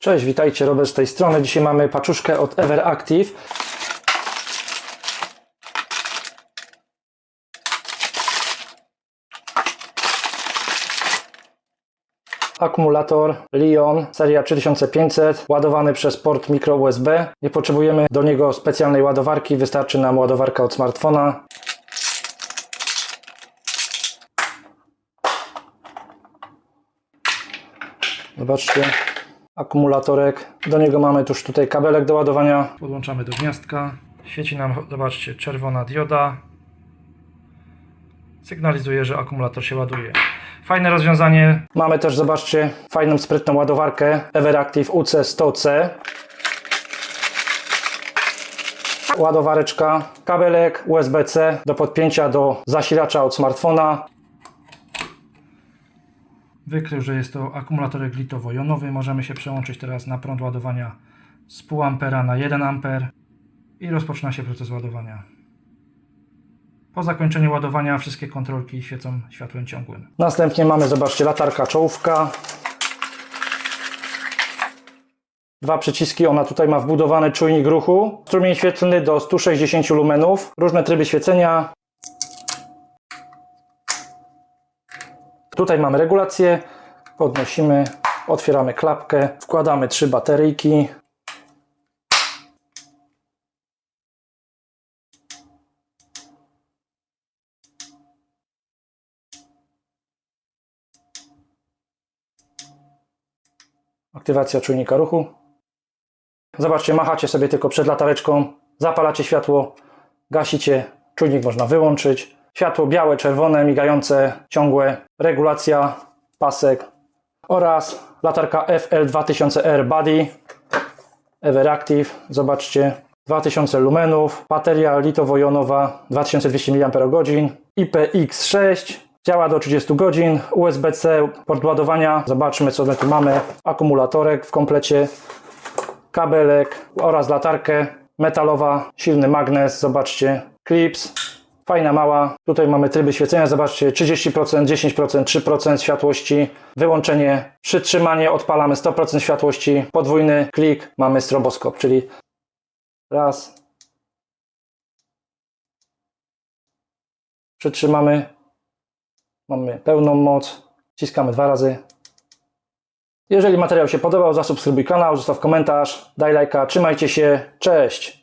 Cześć, witajcie, Robert z tej strony. Dzisiaj mamy paczuszkę od Everactive. Akumulator Lion seria 3500 ładowany przez port micro USB. Nie potrzebujemy do niego specjalnej ładowarki, wystarczy nam ładowarka od smartfona. Zobaczcie, akumulatorek. Do niego mamy tuż tutaj kabelek do ładowania. Podłączamy do gniazdka. Świeci nam, zobaczcie, czerwona dioda. Sygnalizuje, że akumulator się ładuje. Fajne rozwiązanie. Mamy też, zobaczcie, fajną, sprytną ładowarkę Everactive UC100C. Ładowareczka, kabelek USB-C do podpięcia do zasilacza od smartfona. Wykrył, że jest to akumulatorek litowo-jonowy. Możemy się przełączyć teraz na prąd ładowania z pół ampera na 1 amper i rozpoczyna się proces ładowania. Po zakończeniu ładowania wszystkie kontrolki świecą światłem ciągłym. Następnie mamy, zobaczcie, latarka czołówka. Dwa przyciski, ona tutaj ma wbudowany czujnik ruchu. Strumień świetlny do 160 lumenów. Różne tryby świecenia. Tutaj mamy regulację. Podnosimy, otwieramy klapkę, wkładamy trzy bateryjki. Aktywacja czujnika ruchu. Zobaczcie, machacie sobie tylko przed latareczką, zapalacie światło, gasicie, czujnik można wyłączyć. Światło białe, czerwone, migające, ciągłe, regulacja, pasek oraz latarka FL2000R Body Everactive. Zobaczcie, 2000 lumenów, bateria litowo-jonowa 2200 mAh, IPX6, działa do 30 godzin, USB-C, port ładowania. Zobaczmy co my tu mamy. Akumulatorek w komplecie, kabelek oraz latarkę metalowa, silny magnes, zobaczcie, clips, fajna mała. Tutaj mamy tryby świecenia, zobaczcie, 30%, 10%, 3% światłości, wyłączenie, przytrzymanie, odpalamy 100% światłości, podwójny klik, mamy stroboskop, czyli raz, przytrzymamy, mamy pełną moc, wciskamy dwa razy. Jeżeli materiał się podobał, zasubskrybuj kanał, zostaw komentarz, daj lajka, trzymajcie się, cześć!